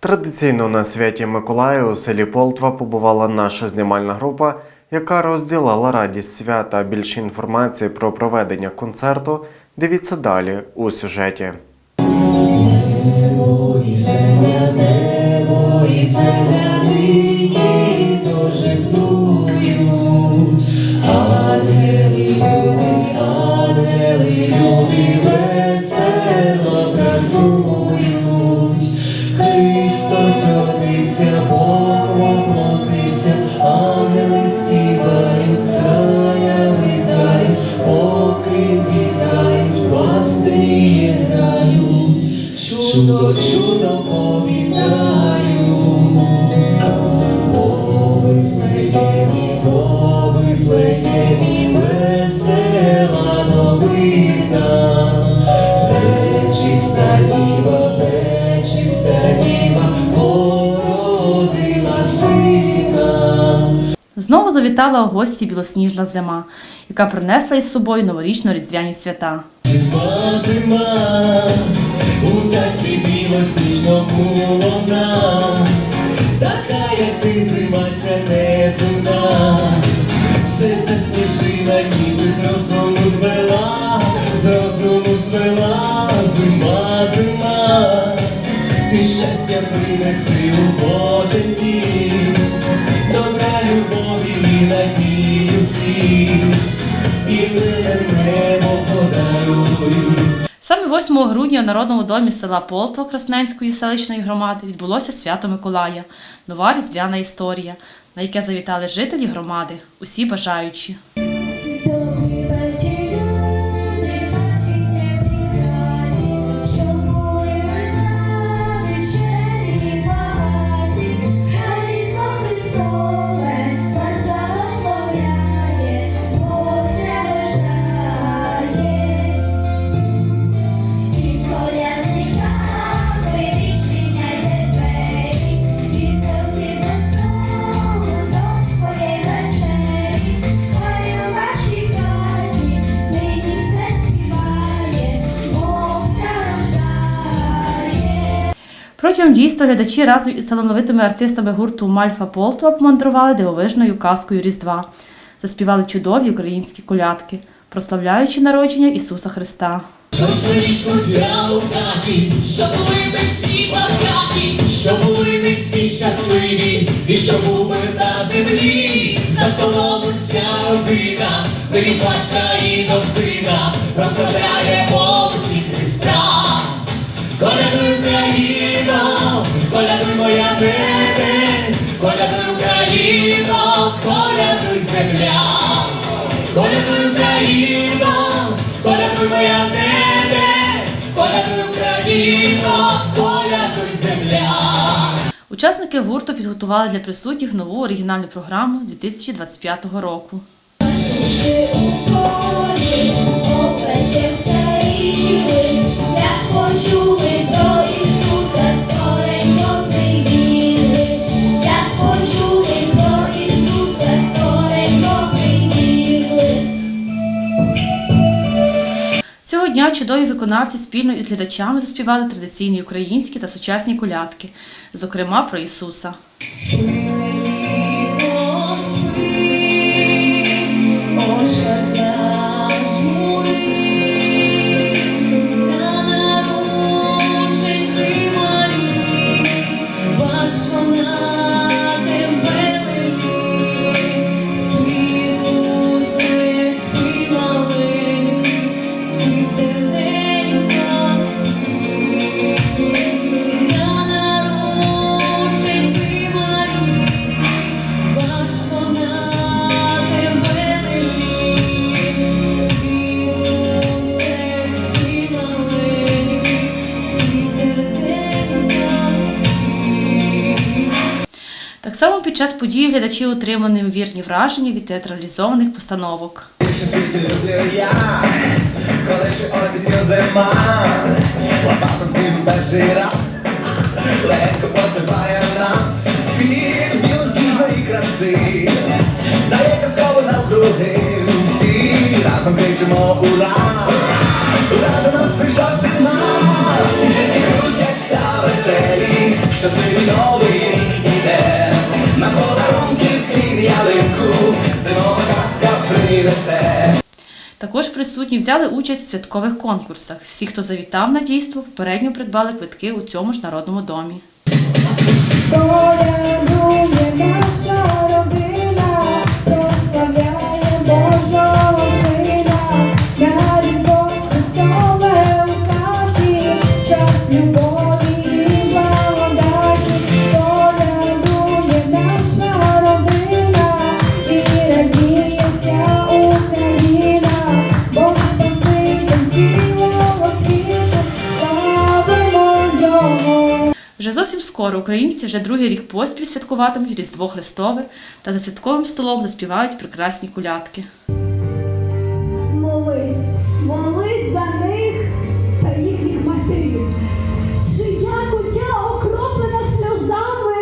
Традиційно на святі Миколаю у селі Полтва побувала наша знімальна група, яка розділила радість свята. Більше інформації про проведення концерту дивіться далі у сюжеті. Христос родився, Бог воплотився, ангели співають, царя вітають, поки вітають, пастирі грають, чудо, чудо повідають. Знову завітала у гості білосніжна зима, яка принесла із собою новорічно-різдвяні свята. Зима, зима, у таці білосніжно нам, така, як ти зима, ця не зима, Саме 8 грудня у Народному домі села Полтва Красненської селищної громади відбулося свято Миколая, нова різдвяна історія, на яке завітали жителі громади, усі бажаючі. Протягом дійства глядачі разом із талановитими артистами гурту Мальфа Полтва помандрували дивовижною казкою Різдва, заспівали чудові українські колядки, прославляючи народження Ісуса Христа. Щоб були всі щасливі, і щоб був на землі, за столом уся родина, батька і до сина, Христа. Колядуй Україно, колядуй моя небе, колядуй Україно, колядуй земля. Колядуй Україно, колядуй моя небе, колядуй Україно, колядуй земля. Учасники гурту підготували для присутніх нову оригінальну програму 2025 року. Ти у полі опече цей чудові виконавці спільно із глядачами заспівали традиційні українські та сучасні колядки, зокрема про Ісуса. Само під час події глядачі отримали неймовірні враження від театралізованих постановок. Коли ще осінню зима, лопатом снігу перший раз, легко посипає нас, світ білосніжної краси, стає разом кричимо ура, ура нас прийшла зима, сніжинки крутяться веселі, що щасливий Також присутні взяли участь в святкових конкурсах. Всі, хто завітав на дійство, попередньо придбали квитки у цьому ж народному домі. Скоро українці вже другий рік поспіль святкуватимуть Різдво Христове та за святковим столом заспівають прекрасні колядки. Молись, молись за них та їхніх матерів. Чия кутя окроплена сльозами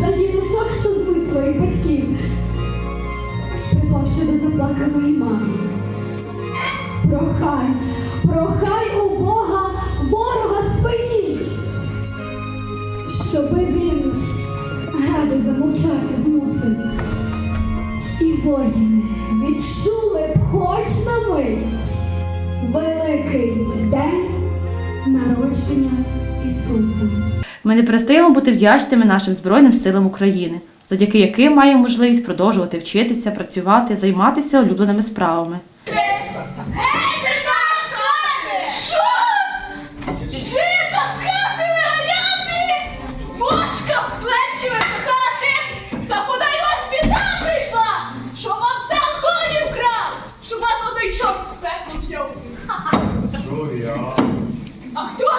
за діточок, що своїх батьків, припавши до заплаканої мами. Прохай, прохай у Бога гради замовчати змусив. І воїни відчули б хоч на мить великий день народження Ісуса. Ми не перестаємо бути вдячними нашим Збройним силам України, завдяки яким маємо можливість продовжувати вчитися, працювати, займатися улюбленими справами. Що я? А хто?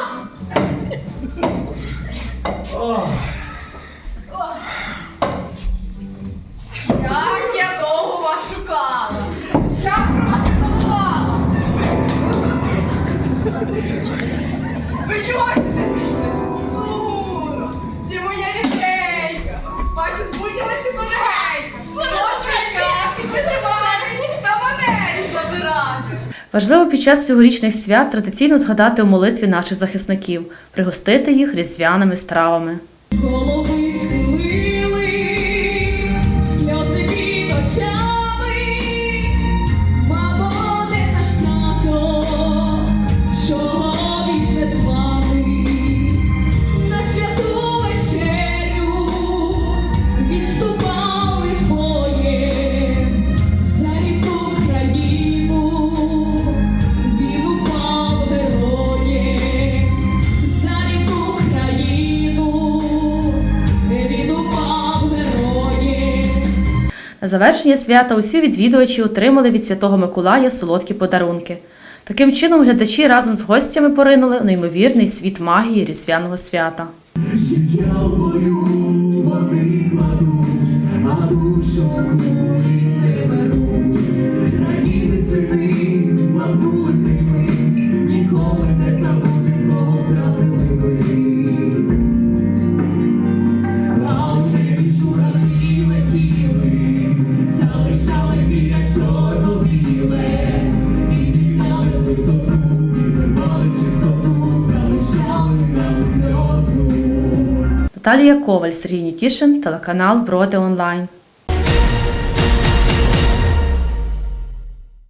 Ох. Як я довго вас шукала. Як про вас не забувала. Ви чого Важливо під час цьогорічних свят традиційно згадати у молитві наших захисників, пригостити їх різдвяними стравами. На завершення свята усі відвідувачі отримали від Святого Миколая солодкі подарунки. Таким чином, глядачі разом з гостями поринули у неймовірний світ магії різдвяного свята. В бою Наталія Коваль, Сергій Нікішин, телеканал Броди Онлайн.